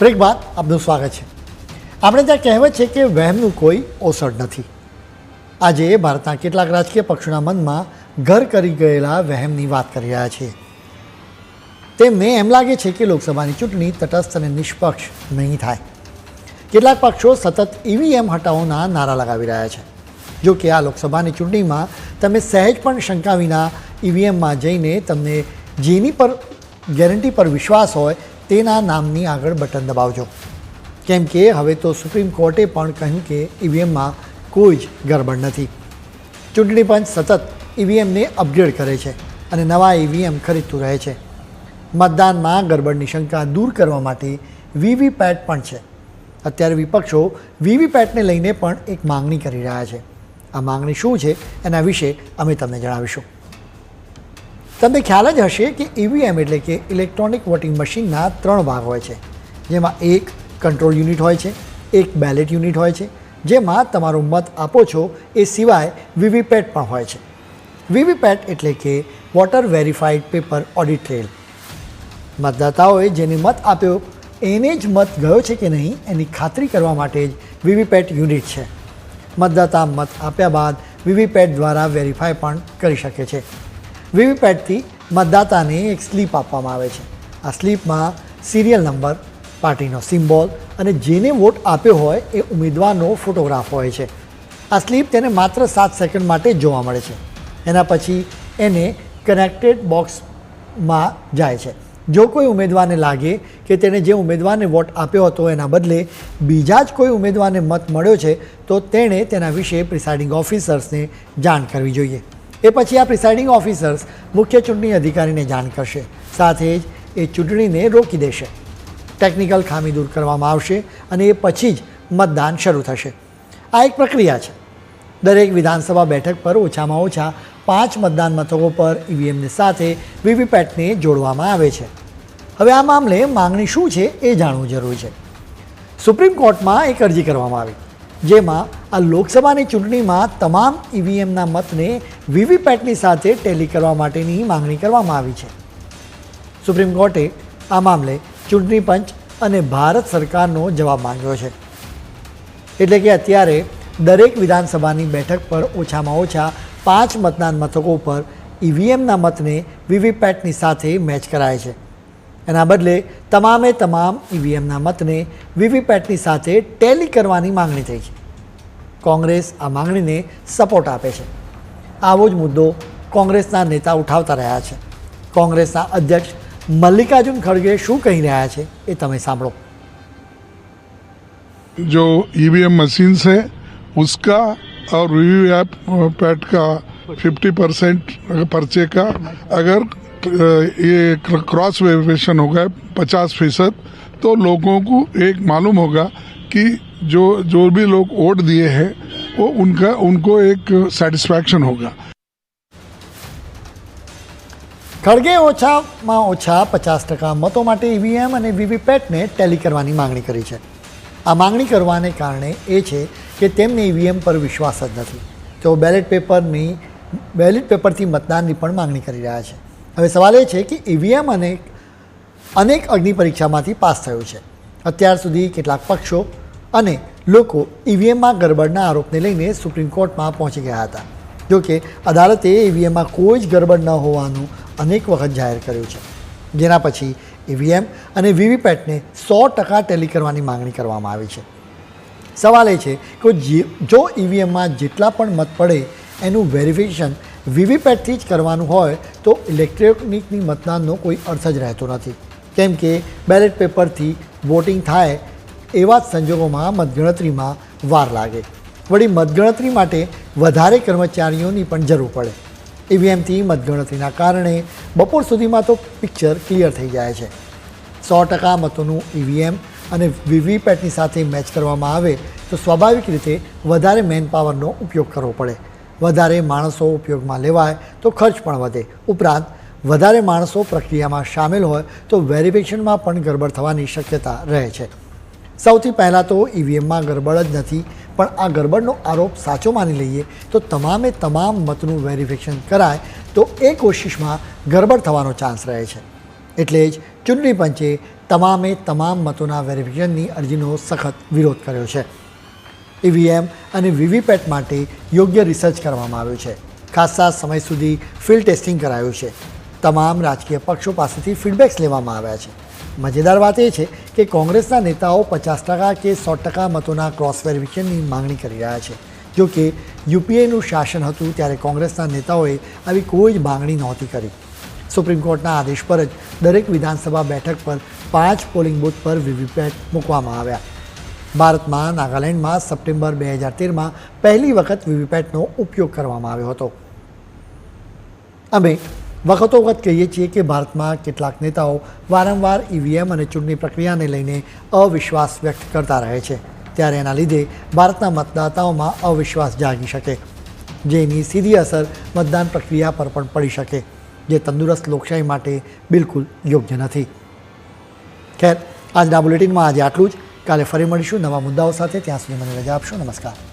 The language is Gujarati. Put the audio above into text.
બ્રેક બાદ આપનું સ્વાગત છે. આપણે ત્યાં કહેવત છે કે વહેમનું કોઈ ઓસડ નથી. આજે ભારતના કેટલાક રાજકીય પક્ષોના મનમાં ઘર કરી ગયેલા વહેમની વાત કરી રહ્યા છીએ તેમને એમ લાગે છે કે લોકસભાની ચૂંટણી તટસ્થ અને નિષ્પક્ષ નહીં થાય. કેટલાક પક્ષો સતત ઈવીએમ હટાવોના નારા લગાવી રહ્યા છે. જો કે આ લોકસભાની ચૂંટણીમાં તમે સહેજ પણ શંકા વિના ઈવીએમમાં જઈને તમને જેની પર, ગેરંટી પર વિશ્વાસ હોય તેના નામની આગળ બટન દબાવજો. કેમ કે હવે તો સુપ્રીમ કોર્ટે પણ કહ્યું કે ઈવીએમમાં કોઈ જ ગરબડ નથી. ચૂંટણી પંચ સતત ઈવીએમને અપગ્રેડ કરે છે અને નવા ઈવીએમ ખરીદતું રહે છે. મતદાનમાં ગરબડની શંકા દૂર કરવા માટે વીવીપેટ પણ છે. અત્યારે વિપક્ષો વીવીપેટને લઈને પણ એક માંગણી કરી રહ્યા છે. આ માંગણી શું છે એના વિશે અમે તમને જણાવીશું. તમને ખ્યાલ જ હશે કે ઈવીએમ એટલે કે ઇલેક્ટ્રોનિક વોટિંગ મશીનના ત્રણ ભાગ હોય છે. જેમાં એક કંટ્રોલ યુનિટ હોય છે, એક બેલેટ યુનિટ હોય છે. જેમાં તમારો મત આપો છો એ સિવાય વીવીપેટ પણ હોય છે. વીવીપેટ એટલે કે voter verified paper audit trail મતદાતાઓએ જેને મત આપ્યો, એને જ મત ગયો છે કે નહીં, એની ખાતરી કરવા માટે જ વીવીપેટ યુનિટ છે. મતદાતા મત આપ્યા બાદ વીવીપેટ દ્વારા વેરીફાઈ પણ કરી શકે છે. વીવીપેટથી મતદાતાને એક સ્લીપ આપવામાં આવે છે. આ સ્લીપમાં સિરિયલ નંબર પાર્ટીનો સિમ્બોલ અને જેને વોટ આપ્યો હોય એ ઉમેદવારનો ફોટોગ્રાફ હોય છે. આ સ્લીપ તેને માત્ર સાત સેકન્ડ માટે જોવા મળે છે. એના પછી એને કનેક્ટેડ બોક્સમાં જાય છે. જો કોઈ ઉમેદવારને લાગે કે તેણે જે ઉમેદવારને વોટ આપ્યો હતો એના બદલે બીજા જ કોઈ ઉમેદવારને મત મળ્યો છે, તો તેણે તેના વિશે પ્રિસાઇડિંગ ઓફિસર્સને જાણ કરવી જોઈએ. એ પછી આ પ્રિસાઇડિંગ ઓફિસર્સ મુખ્ય ચૂંટણી અધિકારીને જાણ કરશે. સાથે જ એ ચૂંટણીને રોકી દેશે. ટેકનિકલ ખામી દૂર કરવામાં આવશે અને એ પછી જ મતદાન શરૂ થશે. આ એક પ્રક્રિયા છે. દરેક વિધાનસભા બેઠક પર ઓછામાં ઓછા પાંચ મતદાન મથકો પર ઈવીએમની સાથે વીવીપેટને જોડવામાં આવે છે. હવે આ મામલે માંગણી શું છે એ જાણવું જરૂરી છે. સુપ્રીમ કોર્ટમાં એક અરજી કરવામાં આવી. જેમાં આ લોકસભાની ચૂંટણીમાં તમામ ઈવીએમના મતને વીવીપેટની સાથે ટેલી કરવા માટેની માંગણી કરવામાં આવી છે. સુપ્રીમ કોર્ટે આ મામલે ચૂંટણી પંચ અને ભારત સરકારનો જવાબ માંગ્યો છે. એટલે કે અત્યારે દરેક વિધાનસભાની બેઠક પર ઓછામાં ઓછા પાંચ મતદાન મથકો પર ઈવીએમના મતને વીવીપેટની સાથે મેચ કરાય છે. એના બદલે તમામે તમામ ઈવીએમના મતને વીવીપેટની સાથે ટેલી કરવાની માંગણી થઈ છે કોંગ્રેસ આ માંગણીને સપોર્ટ આપે છે આવો જ મુદ્દો કોંગ્રેસના નેતા ઉઠાવતા રહ્યા છે કોંગ્રેસના અધ્યક્ષ મલ્લિકાર્જુન ખડગે શું કહી રહ્યા છે એ તમે સાંભળો जो ईवीएम मशीन है उसका और वीवीएप पैट का 50 परसेंट पर्चे का अगर अ, ये क्रॉस वेरिफिकेशन होगा 50 फीसद तो लोगों को एक मालूम होगा कि जो जो भी लोग वोट दिए हैं वो उनका उनको एक सेटिस्फैक्शन होगा ખડગે ઓછામાં ઓછા પચાસ ટકા મતો માટે ઈવીએમ અને વીવીપેટને ટેલી કરવાની માંગણી કરી છે આ માંગણી કરવાને કારણે એ છે કે તેમને ઈવીએમ પર વિશ્વાસ જ નથી તેઓ બેલેટ પેપરની બેલેટ પેપરથી મતદાનની પણ માંગણી કરી રહ્યા છે હવે સવાલ એ છે કે ઈવીએમ અને અનેક અગ્નિ પરીક્ષામાંથી પાસ થયું છે. અત્યાર સુધી કેટલાક પક્ષો અને લોકો ઈવીએમમાં ગરબડના આરોપને લઈને સુપ્રીમ કોર્ટમાં પહોંચી ગયા હતા. જોકે અદાલતે ઈવીએમમાં કોઈ જ ગરબડ ન હોવાનું અનેક વખત જાહેર કર્યું છે. જેના પછી ઈવીએમ અને વીવીપેટને સો ટકા ટેલી કરવાની માંગણી કરવામાં આવી છે. સવાલ એ છે કે જે- ઈવીએમમાં જેટલા પણ મત પડે, એનું વેરિફિકેશન વીવીપેટથી જ કરવાનું હોય તો ઇલેક્ટ્રોનિકની મતદાનનો કોઈ અર્થ જ રહેતો નથી. કેમ કે બેલેટ પેપરથી વોટિંગ થાય એવા જ સંજોગોમાં મતગણતરીમાં વાર લાગે. વળી મતગણતરી માટે વધારે કર્મચારીઓની પણ જરૂર પડે. ઈવીએમથી મતગણતરીના કારણે બપોર સુધીમાં તો પિક્ચર ક્લિયર થઈ જાય છે. સો ટકા મતોનું ઈવીએમ અને વીવીપેટની સાથે મેચ કરવામાં આવે તો સ્વાભાવિક રીતે વધારે મેન પાવરનો ઉપયોગ કરવો પડે. વધારે માણસો ઉપયોગમાં લેવાય તો ખર્ચ પણ વધે. ઉપરાંત, વધારે માણસો પ્રક્રિયામાં સામેલ હોય તો વેરિફિકેશનમાં પણ ગરબડ થવાની શક્યતા રહે છે. સૌથી પહેલાં તો ઈવીએમમાં ગરબડ જ નથી, પણ આ ગરબડનો આરોપ સાચો માની લઈએ તો તમામે તમામ મતનું વેરિફિકેશન કરાય તો એ કોશિશમાં ગરબડ થવાનો ચાન્સ રહે છે. એટલે જ ચૂંટણી પંચે તમામે તમામ મતોના વેરિફિકેશનની અરજીનો સખત વિરોધ કર્યો છે. ઈવીએમ અને વીવીપેટ માટે યોગ્ય રિસર્ચ કરવામાં આવ્યું છે. ખાસા સમય સુધી ફિલ્ડ ટેસ્ટિંગ કરાયું છે. તમામ રાજકીય પક્ષો પાસેથી ફીડબેક્સ લેવામાં આવ્યા છે. મજેદાર વાત એ છે કે કોંગ્રેસના નેતાઓ પચાસ ટકા કે સો ટકા મતોના ક્રોસ વેરિફિકેશનની માંગણી કરી રહ્યા છે. જો કે યુપીએનું શાસન હતું ત્યારે કોંગ્રેસના નેતાઓએ આવી કોઈ જ માંગણી નહોતી કરી. સુપ્રીમ કોર્ટના આદેશ પર જ દરેક વિધાનસભા બેઠક પર પાંચ પોલિંગ બૂથ પર વીવીપેટ મૂકવામાં આવ્યા. ભારતમાં નાગાલેન્ડમાં સપ્ટેમ્બર બે હજાર તેરમાં પહેલી વખત વીવીપેટનો ઉપયોગ કરવામાં આવ્યો હતો. અમે વખતો વખત કહીએ છીએ કે ભારતમાં કેટલાક નેતાઓ વારંવાર ઈવીએમ અને ચૂંટણી પ્રક્રિયાને લઈને અવિશ્વાસ વ્યક્ત કરતા રહે છે. ત્યારે એના લીધે ભારતના મતદાતાઓમાં અવિશ્વાસ જાગી શકે, જેની સીધી અસર મતદાન પ્રક્રિયા પર પણ પડી શકે, જે તંદુરસ્ત લોકશાહી માટે બિલકુલ યોગ્ય નથી. ખેર, આજના બુલેટિનમાં આજે આટલું જ. કાલે ફરી મળીશું નવા મુદ્દાઓ સાથે. ત્યાં સુધી મને રજા આપશો. નમસ્કાર.